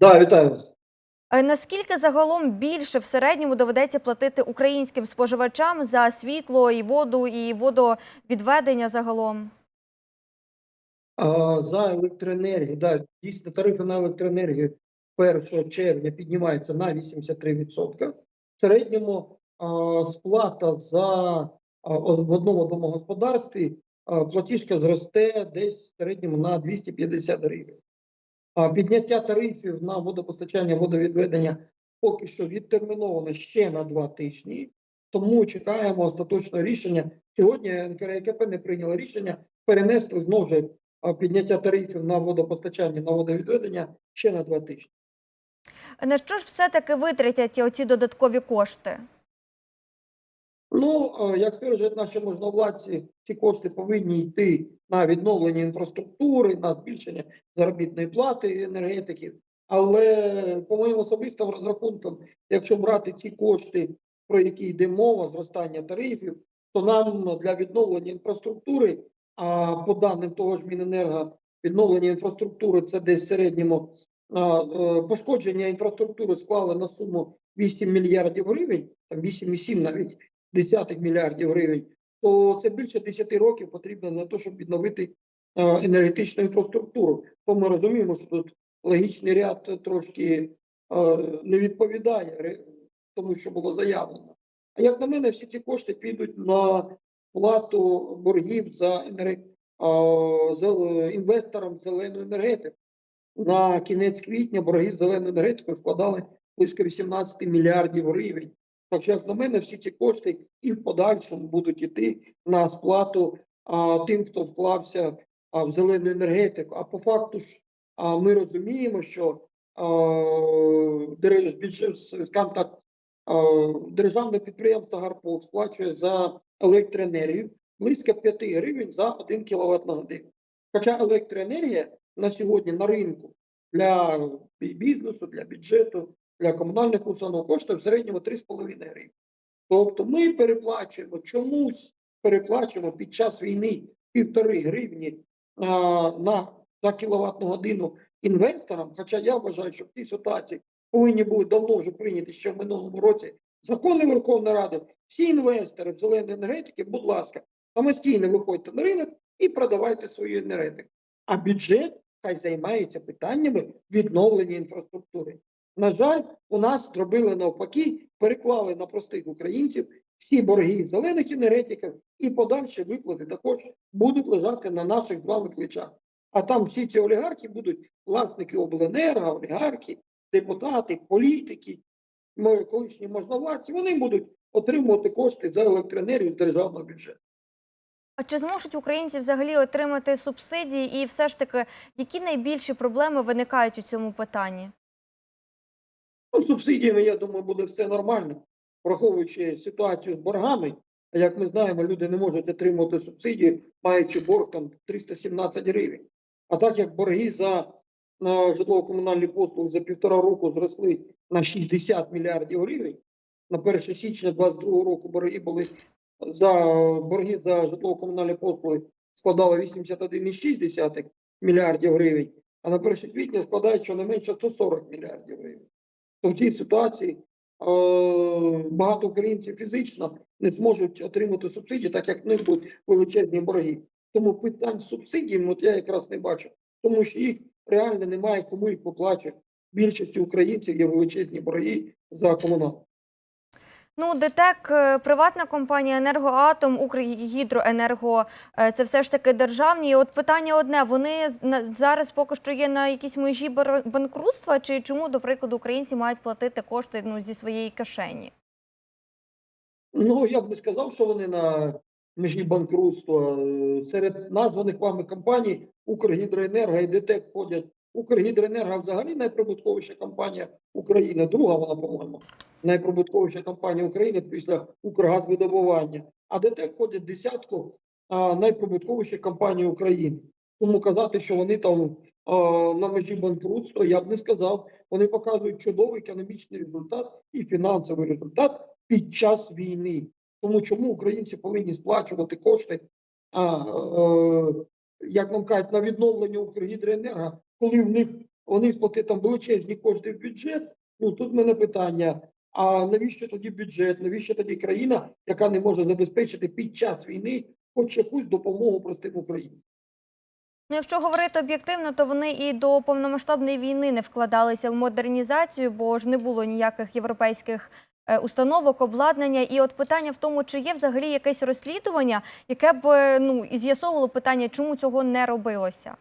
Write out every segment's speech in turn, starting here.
Да, вітаю вас. Е, Наскільки загалом більше в середньому доведеться платити українським споживачам за світло і воду, і водовідведення загалом? А, За електроенергію, да, дійсно, тарифи на електроенергію 1 червня піднімаються на 83%. В середньому а, сплата за а, о- в одному домогосподарстві а, платіжка зросте десь в середньому на 250 гривень. Підняття тарифів на водопостачання, водовідведення поки що відтерміновано ще на два тижні. Тому чекаємо остаточного рішення. Сьогодні НКРЕКП не прийняло рішення, перенесли знову ж підняття тарифів на водопостачання, на водовідведення ще на два тижні. На що ж все-таки витратять оці додаткові кошти? Ну, е, як стверджують наші можновладці, ці кошти повинні йти на відновлення інфраструктури, на збільшення заробітної плати енергетиків. Але по моїм особистим розрахункам, якщо брати ці кошти, про які йде мова, зростання тарифів, то нам для відновлення інфраструктури, а по даним того ж Міненерго, відновлення інфраструктури це десь в середньому е, пошкодження інфраструктури склали на суму 8 мільярдів гривень, там 8,7 навіть десятих мільярдів гривень, то це більше 10 років потрібно на те, щоб відновити е, енергетичну інфраструктуру. То ми розуміємо, що тут логічний ряд трошки е, не відповідає тому, що було заявлено. А як на мене, всі ці кошти підуть на плату боргів за енерг... е, за інвесторам в зелену енергетику. На кінець квітня борги з зеленою енергетикою складали близько 18 мільярдів гривень. Так що, як на мене, всі ці кошти і в подальшому будуть йти на сплату а, тим, хто вклався а, в зелену енергетику. А по факту ж а, ми розуміємо, що скажімо так, державне підприємство Гарпок сплачує за електроенергію близько 5 гривень за 1 кВт на годину. Хоча електроенергія на сьогодні на ринку для бізнесу, для бюджету, для комунальних установ коштує в середньому 3,5 гривні. Тобто ми переплачуємо чомусь переплачуємо під час війни півтори гривні а, на за кіловатну годину інвесторам. Хоча я вважаю, що в цій ситуації повинні були давно вже прийняти ще в минулому році закони Верховної Ради. Всі інвестори в зеленій енергетики, будь ласка, самостійно виходьте на ринок і продавайте свою енергетику. А бюджет хай займається питаннями відновлення інфраструктури. На жаль, у нас зробили навпаки, переклали на простих українців всі борги зелених енергетиків і подальші виплати також будуть лежати на наших з вами плечах. А там всі ці олігархи будуть власники обленерго, олігархи, депутати, політики, мо- колишні можновладці. Вони будуть отримувати кошти за електроенергію державного бюджету. А чи зможуть українці взагалі отримати субсидії? І все ж таки, які найбільші проблеми виникають у цьому питанні? Ну, з субсидіями, я думаю, буде все нормально, враховуючи ситуацію з боргами. Як ми знаємо, люди не можуть отримувати субсидії, маючи борг там 317 гривень. А так як борги за на житлово-комунальні послуги за півтора року зросли на 60 мільярдів гривень, на 1 січня 2022 року борги були за борги за житлово-комунальні послуги складали 81,6 мільярдів гривень, а на 1 квітня складають щонайменше 140 мільярдів гривень то в цій ситуації багато українців фізично не зможуть отримати субсидії, так як в них будуть величезні борги. Тому питань субсидій от я якраз не бачу, тому що їх реально немає, кому їх поплачувати. Більшості українців є величезні борги за комуналку. Ну, ДТЕК, е, приватна компанія Енергоатом, Укргідроенерго е, це все ж таки державні. От питання одне: вони зараз поки що є на якійсь межі банкрутства, чи чому, до прикладу, українці мають платити кошти ну, зі своєї кишені? Ну, я б не сказав, що вони на межі банкрутства. Е, Серед названих вами компаній Укргідроенерго і ДТЕК входять. Укргідроенерго взагалі найприбутковіша компанія України. Друга вона, по-моєму, найприбутковіша компанія України після Укргазвидобування. А ДТЕК входить десятку найприбутковіших компаній України. Тому казати, що вони там а, на межі банкрутства, я б не сказав. Вони показують чудовий економічний результат і фінансовий результат під час війни. Тому чому українці повинні сплачувати кошти, а, е, як нам кажуть, на відновлення Укргідроенерго, коли в них вони сплатили там величезні кошти в бюджет. Ну тут в мене питання: а навіщо тоді бюджет? Навіщо тоді країна, яка не може забезпечити під час війни хоч якусь допомогу простим українцям? Ну, якщо говорити об'єктивно, то вони і до повномасштабної війни не вкладалися в модернізацію, бо ж не було ніяких європейських е, установок, обладнання. І от питання в тому, чи є взагалі якесь розслідування, яке б е, ну і з'ясовувало питання, чому цього не робилося.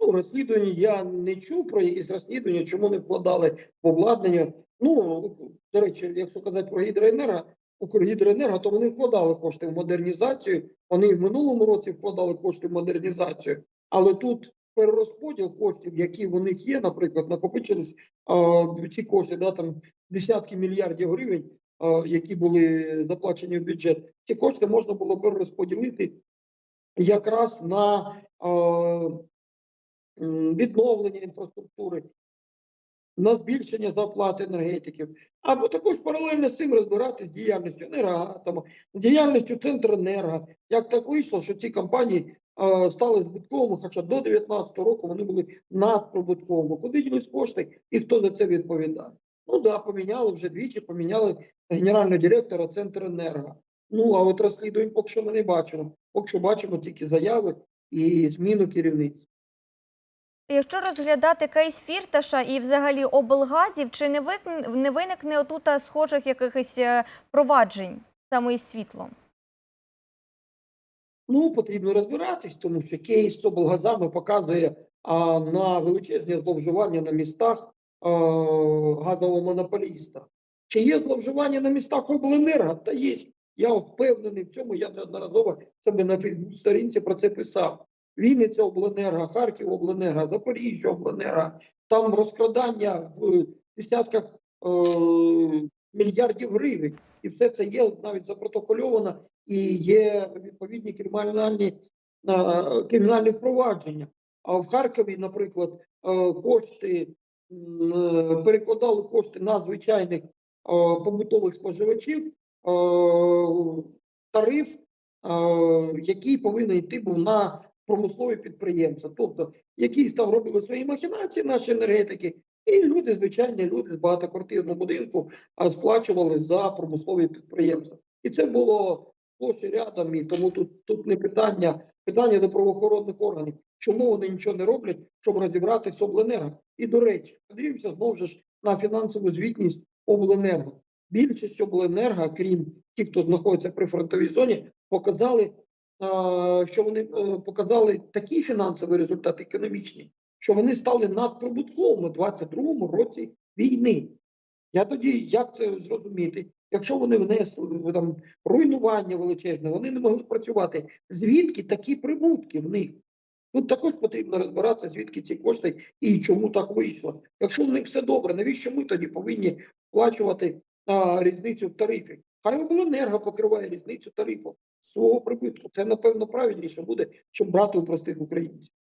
Ну, розслідування я не чув про якісь розслідування, чому не вкладали в обладнання. Ну, до речі, якщо казати про гідроенерго, Укргідроенерго, то вони вкладали кошти в модернізацію. Вони в минулому році вкладали кошти в модернізацію, але тут перерозподіл коштів, які в них є, наприклад, накопичились ці кошти, да, там десятки мільярдів гривень, які були заплачені в бюджет. Ці кошти можна було перерозподілити якраз на відновлення інфраструктури, на збільшення зарплати енергетиків, або також паралельно з цим розбиратись з діяльністю енергоатому, діяльністю Центренерго. Як так вийшло, що ці компанії стали збитковими, хоча до 2019 року вони були надприбутковими. Куди ділись кошти і хто за це відповідає? Ну да, поміняли вже двічі, поміняли генерального директора Центренерго. Ну а от розслідувань поки що ми не бачимо. Поки що бачимо тільки заяви і зміну керівництва. Якщо розглядати кейс Фірташа і взагалі облгазів, чи не не виникне отута схожих якихось е, проваджень саме із світлом? Ну, потрібно розбиратись, тому що кейс з облгазами показує а, на величезні зловживання на містах а, газового монополіста. Чи є зловживання на містах обленерго? Та є. Я впевнений в цьому. Я неодноразово себе на Фейсбук-сторінці про це писав. Вінниця обленерго, Харків обленерго, Запоріжжя обленерго. Там розкрадання в десятках е, мільярдів гривень. І все це є навіть запротокольовано і є відповідні кримінальні, е, кримінальні впровадження. А в Харкові, наприклад, е, кошти е, перекладали кошти на звичайних е, побутових споживачів. е, Тариф, е, який повинен йти був на промислові підприємства, тобто якісь там робили свої махінації, наші енергетики, і люди, звичайні люди з багатоквартирного будинку сплачували за промислові підприємства. І це було площі рядом, і тому тут, тут не питання, питання до правоохоронних органів. Чому вони нічого не роблять, щоб розібрати з обленерго? І до речі, подивимося знову ж на фінансову звітність обленерго. Більшість обленерго, крім тих, хто знаходиться при фронтовій зоні, показали, що вони е, показали такі фінансові результати економічні, що вони стали надприбутковими у 22-му році війни. Я тоді як це зрозуміти? Якщо вони внесли там руйнування величезне, вони не могли працювати. Звідки такі прибутки в них? Тут також потрібно розбиратися, звідки ці кошти і чому так вийшло. Якщо в них все добре, навіщо ми тоді повинні сплачувати а, різницю в тарифі? Хай обленерго покриває різницю тарифу свого прибутку. Це напевно правильніше буде, щоб брати у простих українців.